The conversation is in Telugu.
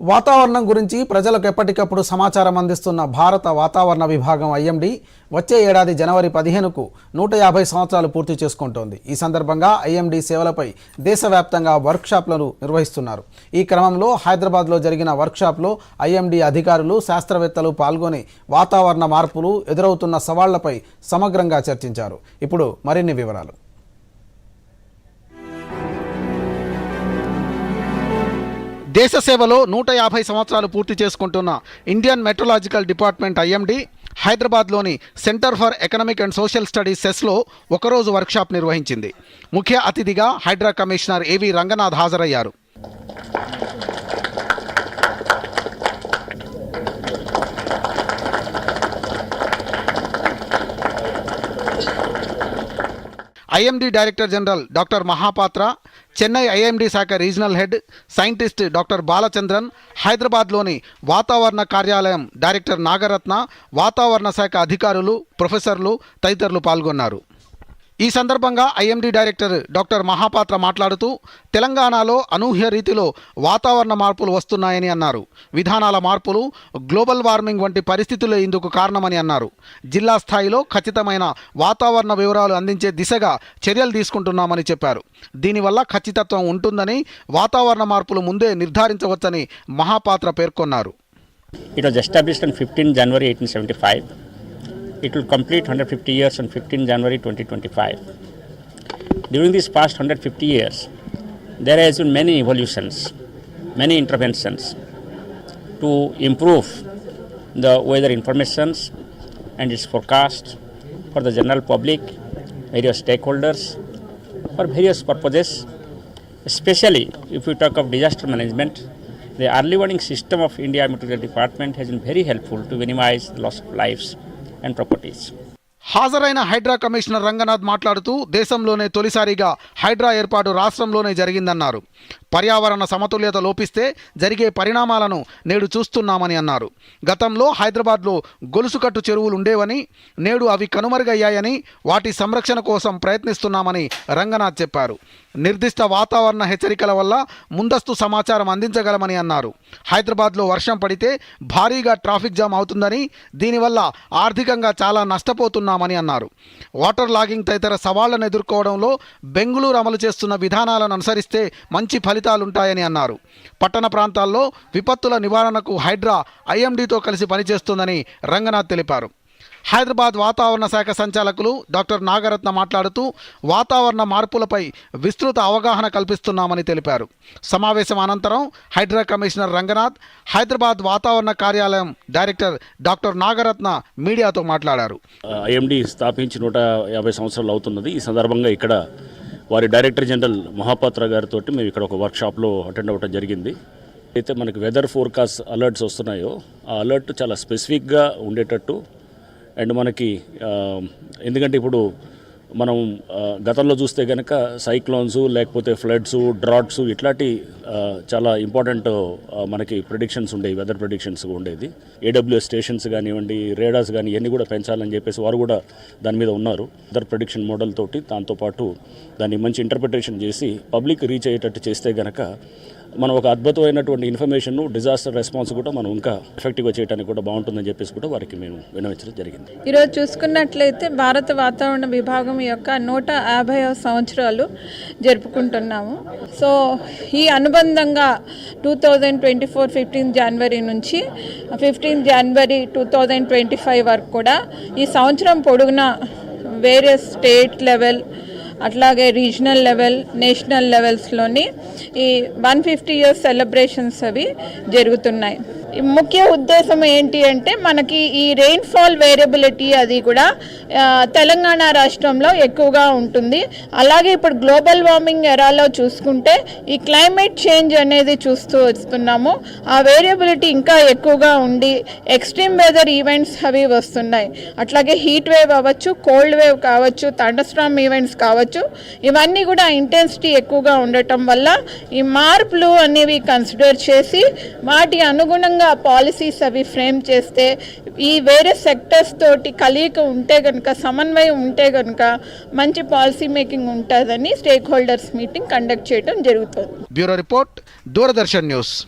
వాతావరణం గురించి ప్రజలకు ఎప్పటికప్పుడు సమాచారం అందిస్తున్న భారత వాతావరణ విభాగం ఐఎండీ వచ్చే ఏడాది జనవరి పదిహేనుకు నూట యాభై సంవత్సరాలు పూర్తి చేసుకుంటోంది. ఈ సందర్భంగా ఐఎండీ సేవలపై దేశవ్యాప్తంగా వర్క్షాప్లను నిర్వహిస్తున్నారు. ఈ క్రమంలో హైదరాబాద్లో జరిగిన వర్క్షాప్లో ఐఎండీ అధికారులు శాస్త్రవేత్తలు పాల్గొని వాతావరణ మార్పులు ఎదురవుతున్న సవాళ్ళపై సమగ్రంగా చర్చించారు. ఇప్పుడు మరిన్ని వివరాలు. దేశ సేవలో నూట యాభై సంవత్సరాలు పూర్తి చేసుకుంటున్న ఇండియన్ మెట్రలాజికల్ డిపార్ట్మెంట్ ఐఎండి హైదరాబాద్లోని centre for economic and social studies సెస్లో ఒకరోజు వర్క్షాప్ నిర్వహించింది. ముఖ్య అతిథిగా హైడ్రా కమిషనర్ ఏవి రంగనాథ్ హాజరయ్యారు. IMD director general doctor Mahapatra Chennai IMD శాఖ regional head scientist doctor Balachandran హైదరాబాద్లోని వాతావరణ కార్యాలయం డైరెక్టర్ నాగరత్న వాతావరణ శాఖ అధికారులు ప్రొఫెసర్లు తదితరులు పాల్గొన్నారు. ఈ సందర్భంగా ఐఎండీ డైరెక్టర్ డాక్టర్ మహాపాత్ర మాట్లాడుతూ తెలంగాణలో అనూహ్య రీతిలో వాతావరణ మార్పులు వస్తున్నాయని అన్నారు. విధానాల మార్పులు గ్లోబల్ వార్మింగ్ వంటి పరిస్థితులు ఇందుకు కారణమని అన్నారు. జిల్లా స్థాయిలో ఖచ్చితమైన వాతావరణ వివరాలు అందించే దిశగా చర్యలు తీసుకుంటున్నామని చెప్పారు. దీనివల్ల ఖచ్చితత్వం ఉంటుందని వాతావరణ మార్పులు ముందే నిర్ధారించవచ్చని మహాపాత్ర పేర్కొన్నారు. It was established on 15 January 1875. It will complete 150 years on 15 January 2025. During these past 150 years, there has been many evolutions, many interventions to improve the weather informations and its forecast for the general public, various stakeholders, for various purposes. Especially if we talk of disaster management, the early warning system of India Meteorological Department has been very helpful to minimize the loss of lives and properties హాజరైన హైడ్రా కమిషనర్ రంగనాథ్ మాట్లాడుతూ దేశంలోనే తొలిసారిగా హైడ్రా ఏర్పాటు రాష్ట్రంలోనే జరిగిందన్నారు. పర్యావరణ సమతుల్యత లోపిస్తే జరిగే పరిణామాలను నేడు చూస్తున్నామని అన్నారు. గతంలో హైదరాబాద్లో గొలుసుకట్టు చెరువులు ఉండేవని నేడు అవి కనుమరుగయ్యాయని వాటి సంరక్షణ కోసం ప్రయత్నిస్తున్నామని రంగనాథ్ చెప్పారు. నిర్దిష్ట వాతావరణ హెచ్చరికల వల్ల ముందస్తు సమాచారం అందించగలమని అన్నారు. హైదరాబాద్లో వర్షం పడితే భారీగా ట్రాఫిక్ జామ్ అవుతుందని దీనివల్ల ఆర్థికంగా చాలా నష్టపోతున్నామని అన్నారు. వాటర్ లాగింగ్ తదితర సవాళ్ళను ఎదుర్కోవడంలో బెంగళూరు అమలు చేస్తున్న విధానాలను అనుసరిస్తే మంచి ఫలితాలుంటాయని అన్నారు. పట్టణ ప్రాంతాల్లో విపత్తుల నివారణకు హైడ్రా ఐఎండీతో కలిసి పనిచేస్తుందని రంగనాథ్ తెలిపారు. హైదరాబాద్ వాతావరణ శాఖ సంచాలకులు డాక్టర్ నాగరత్న మాట్లాడుతూ వాతావరణ మార్పులపై విస్తృత అవగాహన కల్పిస్తున్నామని తెలిపారు. సమావేశం అనంతరం హైడ్రా కమిషనర్ రంగనాథ్ హైదరాబాద్ వాతావరణ కార్యాలయం డైరెక్టర్ డాక్టర్ నాగరత్న మీడియాతో మాట్లాడారు. ఐఎండి స్థాపించి నూట యాభై సంవత్సరాలు అవుతున్నది. ఈ సందర్భంగా ఇక్కడ వారి డైరెక్టర్ జనరల్ మహాపాత్ర గారితో మేము ఇక్కడ ఒక వర్క్షాప్లో అటెండ్ అవ్వడం జరిగింది. అయితే మనకి వెదర్ ఫోర్కాస్ట్ అలర్ట్స్ వస్తున్నాయో ఆ అలర్ట్ చాలా స్పెసిఫిక్గా ఉండేటట్టు అండ్ మనకి ఎందుకంటే ఇప్పుడు మనం గతంలో చూస్తే కనుక సైక్లోన్స్ లేకపోతే ఫ్లడ్స్ డ్రాట్స్ ఇట్లాంటి చాలా ఇంపార్టెంట్ మనకి ప్రిడిక్షన్స్ ఉండేవి వెదర్ ప్రిడిక్షన్స్ ఉండేది. ఏడబ్ల్యూఎస్ స్టేషన్స్ కానివ్వండి రేడార్స్ కానీ ఇవన్నీ కూడా పెంచాలని చెప్పేసి వారు కూడా దాని మీద ఉన్నారు. వెదర్ ప్రిడిక్షన్ మోడల్ తోటి దాంతోపాటు దాన్ని మంచి ఇంటర్ప్రిటేషన్ చేసి పబ్లిక్ రీచ్ అయ్యేటట్టు చేస్తే గనక మనం ఒక అద్భుతమైనటువంటి ఇన్ఫర్మేషన్ డిజాస్టర్ రెస్పాన్స్ కూడా మనం ఇంకా ఎఫెక్టివ్గా చేయడానికి కూడా బాగుంటుందని చెప్పేసి కూడా వారికి మేము వినవించడం జరిగింది. ఈరోజు చూసుకున్నట్లయితే భారత వాతావరణ విభాగం యొక్క నూట యాభై సంవత్సరాలు జరుపుకుంటున్నాము. సో ఈ అనుబంధంగా two thousand twenty four fifteen January నుంచి fifteen January two thousand twenty five వరకు కూడా ఈ సంవత్సరం పొడుగునా వేరియస్ స్టేట్ లెవెల్ అట్లాగే రీజనల్ లెవెల్ నేషనల్ లెవెల్స్లోని ఈ వన్ ఫిఫ్టీ ఇయర్స్ సెలబ్రేషన్స్ అవి జరుగుతున్నాయి. ముఖ్య ఉద్దేశం ఏంటి అంటే మనకి ఈ రెయిన్ఫాల్ వేరియబిలిటీ అది కూడా తెలంగాణ రాష్ట్రంలో ఎక్కువగా ఉంటుంది. అలాగే ఇప్పుడు గ్లోబల్ వార్మింగ్ ఎరాలో చూసుకుంటే ఈ క్లైమేట్ చేంజ్ అనేది చూస్తూ వస్తున్నాము. ఆ వేరియబిలిటీ ఇంకా ఎక్కువగా ఉండి ఎక్స్ట్రీమ్ వెదర్ ఈవెంట్స్ అవి వస్తున్నాయి. అట్లాగే హీట్ వేవ్ అవ్వచ్చు కోల్డ్ వేవ్ కావచ్చు థండర్స్ట్రామ్ ఈవెంట్స్ కావచ్చు ఇవన్నీ కూడా ఇంటెన్సిటీ ఎక్కువగా ఉండటం వల్ల ఈ మార్పులు అనేవి కన్సిడర్ చేసి వాటి అనుగుణంగా పాలసీస్ అవి ఫ్రేమ్ చేస్తే ఈ వేరే సెక్టర్స్ తోటి కలయిక ఉంటే కనుక సమన్వయం ఉంటే కనుక మంచి పాలసీ మేకింగ్ ఉంటుందని స్టేక్ హోల్డర్స్ మీటింగ్ కండక్ట్ చేయడం జరుగుతుంది. Bureau report Doordarshan news.